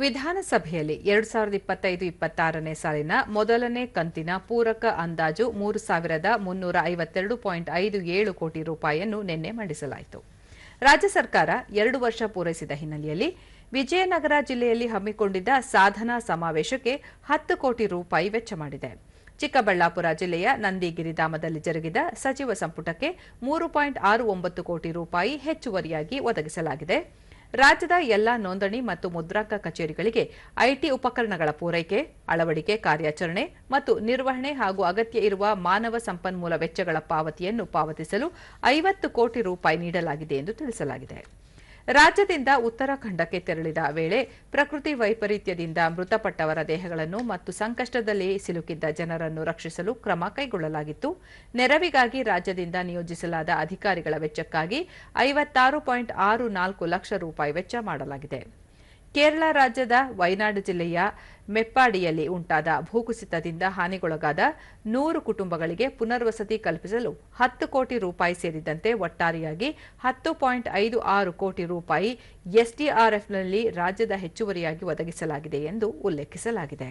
ವಿಧಾನಸಭೆಯಲ್ಲಿ ಎರಡು ಸಾವಿರದ ಇಪ್ಪತ್ತೈದು ಇಪ್ಪತ್ತಾರನೇ ಸಾಲಿನ ಮೊದಲನೇ ಕಂತಿನ ಪೂರಕ ಅಂದಾಜು ಮೂರು ಸಾವಿರದ ಮುನ್ನೂರ ಐವತ್ತೆರಡು ಪಾಯಿಂಟ್ ಐದು ಏಳು ಕೋಟಿ ರೂಪಾಯಿಯನ್ನು ನಿನ್ನೆ ಮಂಡಿಸಲಾಯಿತು. ರಾಜ್ಯ ಸರ್ಕಾರ ಎರಡು ವರ್ಷ ಪೂರೈಸಿದ ಹಿನ್ನೆಲೆಯಲ್ಲಿ ವಿಜಯನಗರ ಜಿಲ್ಲೆಯಲ್ಲಿ ಹಮ್ಮಿಕೊಂಡಿದ್ದ ಸಾಧನಾ ಸಮಾವೇಶಕ್ಕೆ ಹತ್ತು ಕೋಟಿ ರೂಪಾಯಿ ವೆಚ್ಚ ಮಾಡಿದೆ. ಚಿಕ್ಕಬಳ್ಳಾಪುರ ಜಿಲ್ಲೆಯ ನಂದಿಗಿರಿಧಾಮದಲ್ಲಿ ಜರುಗಿದ ಸಚಿವ ಸಂಪುಟಕ್ಕೆ ಮೂರು ಪಾಯಿಂಟ್ ಆರು ಒಂಬತ್ತು ಕೋಟಿ ರೂಪಾಯಿ ಹೆಚ್ಚುವರಿಯಾಗಿ ಒದಗಿಸಲಾಗಿದೆ. ರಾಜ್ಯದ ಎಲ್ಲಾ ನೋಂದಣಿ ಮತ್ತು ಮುದ್ರಾಂಕ ಕಚೇರಿಗಳಿಗೆ ಐಟಿ ಉಪಕರಣಗಳ ಪೂರೈಕೆ, ಅಳವಡಿಕೆ ಕಾರ್ಯಾಚರಣೆ ಮತ್ತು ನಿರ್ವಹಣೆ ಹಾಗೂ ಅಗತ್ಯ ಇರುವ ಮಾನವ ಸಂಪನ್ಮೂಲ ವೆಚ್ಚಗಳ ಪಾವತಿಯನ್ನು ಪಾವತಿಸಲು ಐವತ್ತು ಕೋಟಿ ರೂಪಾಯಿ ನೀಡಲಾಗಿದೆ ಎಂದು ತಿಳಿಸಲಾಗಿದೆ. ರಾಜ್ಯದಿಂದ ಉತ್ತರಾಖಂಡಕ್ಕೆ ತೆರಳಿದ ವೇಳೆ ಪ್ರಕೃತಿ ವೈಪರೀತ್ಯದಿಂದ ಮೃತಪಟ್ಟವರ ದೇಹಗಳನ್ನು ಮತ್ತು ಸಂಕಷ್ಟದಲ್ಲಿ ಸಿಲುಕಿದ್ದ ಜನರನ್ನು ರಕ್ಷಿಸಲು ಕ್ರಮ ಕೈಗೊಳ್ಳಲಾಗಿತ್ತು. ನೆರವಿಗಾಗಿ ರಾಜ್ಯದಿಂದ ನಿಯೋಜಿಸಲಾದ ಅಧಿಕಾರಿಗಳ ವೆಚ್ಚಕ್ಕಾಗಿ ಐವತ್ತಾರು ಪಾಯಿಂಟ್ ಆರು ನಾಲ್ಕು ಲಕ್ಷ ರೂಪಾಯಿ ವೆಚ್ಚ ಮಾಡಲಾಗಿದೆ. ಕೇರಳ ರಾಜ್ಯದ ವಯನಾಡು ಜಿಲ್ಲೆಯ ಮೆಪ್ಪಾಡಿಯಲ್ಲಿ ಉಂಟಾದ ಭೂಕುಸಿತದಿಂದ ಹಾನಿಗೊಳಗಾದ ನೂರು ಕುಟುಂಬಗಳಿಗೆ ಪುನರ್ವಸತಿ ಕಲ್ಪಿಸಲು ಹತ್ತು ಕೋಟಿ ರೂಪಾಯಿ ಸೇರಿದಂತೆ ಒಟ್ಟಾರೆಯಾಗಿ ಹತ್ತು ಪಾಯಿಂಟ್ ಐದು ಆರು ಕೋಟಿ ರೂಪಾಯಿ ಎಸ್ಡಿಆರ್ಎಫ್ನಲ್ಲಿ ರಾಜ್ಯದ ಹೆಚ್ಚುವರಿಯಾಗಿ ಒದಗಿಸಲಾಗಿದೆ ಎಂದು ಉಲ್ಲೇಖಿಸಲಾಗಿದೆ.